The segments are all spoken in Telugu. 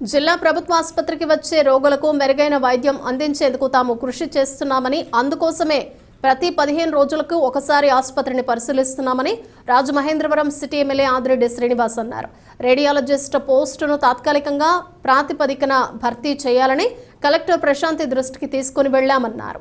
జిల్లా ప్రభుత్వ ఆసుపత్రికి వచ్చే రోగులకు మెరుగైన వైద్యం అందించేందుకు తాము కృషి చేస్తున్నామని అందుకోసమే ప్రతి పదిహేను రోజులకు ఒకసారి ఆసుపత్రిని పరిశీలిస్తున్నామని రాజమహేంద్రవరం సిటీ ఎమ్మెల్యే ఆదిరెడ్డి శ్రీనివాస్ అన్నారు. రేడియాలజిస్ట్ పోస్టును తాత్కాలికంగా ప్రాతిపదికన భర్తీ చేయాలని కలెక్టర్ ప్రశాంతి దృష్టికి తీసుకుని వెళ్ళామన్నారు.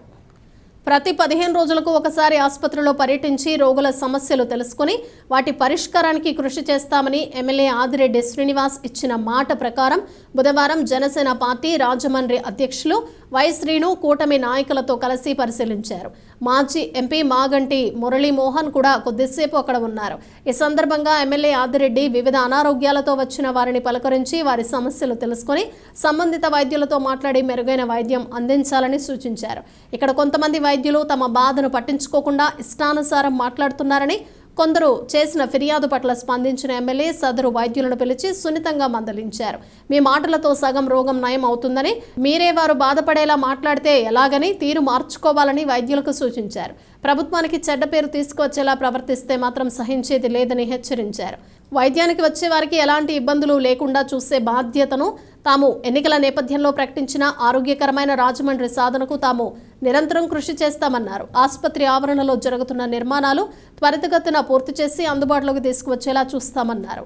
ప్రతి పదిహేను రోజులకు ఒకసారి ఆసుపత్రిలో పర్యటించి రోగుల సమస్యలు తెలుసుకుని వాటి పరిష్కారానికి కృషి చేస్తామని ఎమ్మెల్యే ఆదిరెడ్డి శ్రీనివాస్ ఇచ్చిన మాట ప్రకారం బుధవారం జనసేన పార్టీ రాజమండ్రి అధ్యక్షులు వై శ్రీను కూటమి నాయకులతో కలిసి పరిశీలించారు. మాజీ ఎంపీ మాగంటి మురళీమోహన్ కూడా కొద్దిసేపు అక్కడ ఉన్నారు. ఈ సందర్భంగా ఎమ్మెల్యే ఆదిరెడ్డి వివిధ అనారోగ్యాలతో వచ్చిన వారిని పలకరించి వారి సమస్యలు తెలుసుకొని సంబంధిత వైద్యులతో మాట్లాడి మెరుగైన వైద్యం అందించాలని సూచించారు. ఇక్కడ కొంతమంది వైద్యులు తమ బాధను పట్టించుకోకుండా ఇష్టానుసారం మాట్లాడుతున్నారని కొందరు చేసిన ఫిర్యాదు పట్ల స్పందించిన ఎమ్మెల్యే సదరు వైద్యులను పిలిచి సున్నితంగా మందలించారు. మీ మాటలతో సగం రోగం నయం అవుతుందని మీరే వారు బాధపడేలా మాట్లాడితే ఎలాగని తీరు మార్చుకోవాలని వైద్యులకు సూచించారు. ప్రభుత్వానికి చెడ్డ పేరు తీసుకువచ్చేలా ప్రవర్తిస్తే మాత్రం సహించేది లేదని హెచ్చరించారు. వైద్యానికి వచ్చే వారికి ఎలాంటి ఇబ్బందులు లేకుండా చూసే బాధ్యతను తాము ఎన్నికల నేపథ్యంలో ప్రకటించిన ఆరోగ్యకరమైన రాజమండ్రి సాధనకు తాము నిరంతరం కృషి చేస్తామన్నారు. ఆసుపత్రి ఆవరణలో జరుగుతున్న నిర్మాణాలు త్వరితగతిన పూర్తి చేసి అందుబాటులోకి తీసుకువచ్చేలా చూస్తామన్నారు.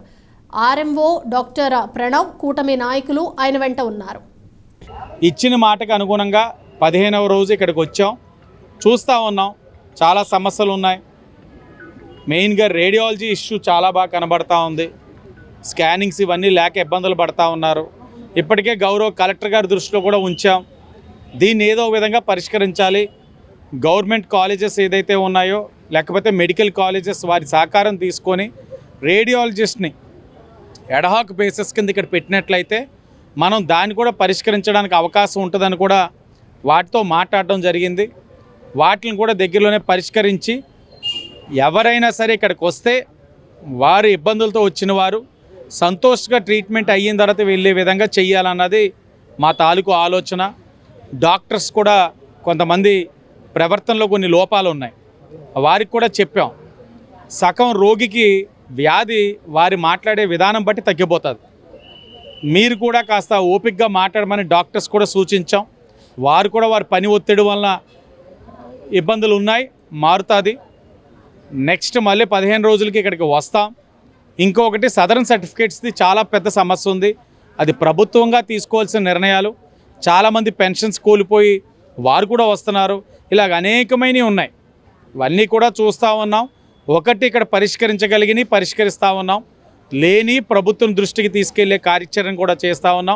ఆర్ఎంఓ డాక్టర్ ప్రణవ్ కూటమి నాయకులు ఆయన వెంట ఉన్నారు. ఇచ్చిన మాటకు అనుగుణంగా పదిహేనవ రోజు ఇక్కడికి వచ్చాం. చూస్తూ ఉన్నాం. చాలా సమస్యలు ఉన్నాయి. మెయిన్గా రేడియాలజీ ఇష్యూ చాలా బాగా కనబడతా ఉంది. స్కానింగ్స్ ఇవన్నీ లేక ఇబ్బందులు పడతా ఉన్నారు. ఇప్పటికే గౌరవ కలెక్టర్ గారి దృష్టిలో కూడా ఉంచాం. దీన్ని ఏదో విధంగా పరిష్కరించాలి. గవర్నమెంట్ కాలేజెస్ ఏదైతే ఉన్నాయో లేకపోతే మెడికల్ కాలేజెస్ వారి సహకారం తీసుకొని రేడియాలజిస్ట్ని ఎడహాక్ బేసిస్ కింద ఇక్కడ పెట్టినట్లయితే మనం దాన్ని కూడా పరిష్కరించడానికి అవకాశం ఉంటుందని కూడా వాటితో మాట్లాడడం జరిగింది. వాటిని కూడా దగ్గరలోనే పరిష్కరించి ఎవరైనా సరే ఇక్కడికి వస్తే వారు ఇబ్బందులతో వచ్చిన వారు సంతోషంగా ట్రీట్మెంట్ అయిన తర్వాత వెళ్ళే విధంగా చెయ్యాలన్నది మా తాలూకు ఆలోచన. డాక్టర్స్ కూడా కొంతమంది ప్రవర్తనలో కొన్ని లోపాలు ఉన్నాయి. వారికి కూడా చెప్పాం. సగం రోగికి వ్యాధి వారి మాట్లాడే విధానం బట్టి తగ్గిపోతుంది. మీరు కూడా కాస్త ఓపికగా మాట్లాడమని డాక్టర్స్ కూడా సూచించాం. వారు కూడా వారి పని ఒత్తిడి వలన ఇబ్బందులు ఉన్నాయి మారుతుంది. నెక్స్ట్ మళ్ళీ పదిహేను రోజులకి ఇక్కడికి వస్తాం. ఇంకొకటి సదరన్ సర్టిఫికేట్స్ది చాలా పెద్ద సమస్య ఉంది. అది ప్రభుత్వంగా తీసుకోవాల్సిన నిర్ణయాలు. చాలామంది పెన్షన్స్ కోల్పోయి వారు కూడా వస్తున్నారు. ఇలాగ అనేకమైనవి ఉన్నాయి. ఇవన్నీ కూడా చూస్తూ ఉన్నాం. ఒకటి ఇక్కడ పరిష్కరించగలిగినవి పరిష్కరిస్తూ ఉన్నాం. లేని ప్రభుత్వం దృష్టికి తీసుకెళ్ళే కార్యాచరణ కూడా చేస్తూ ఉన్నాం.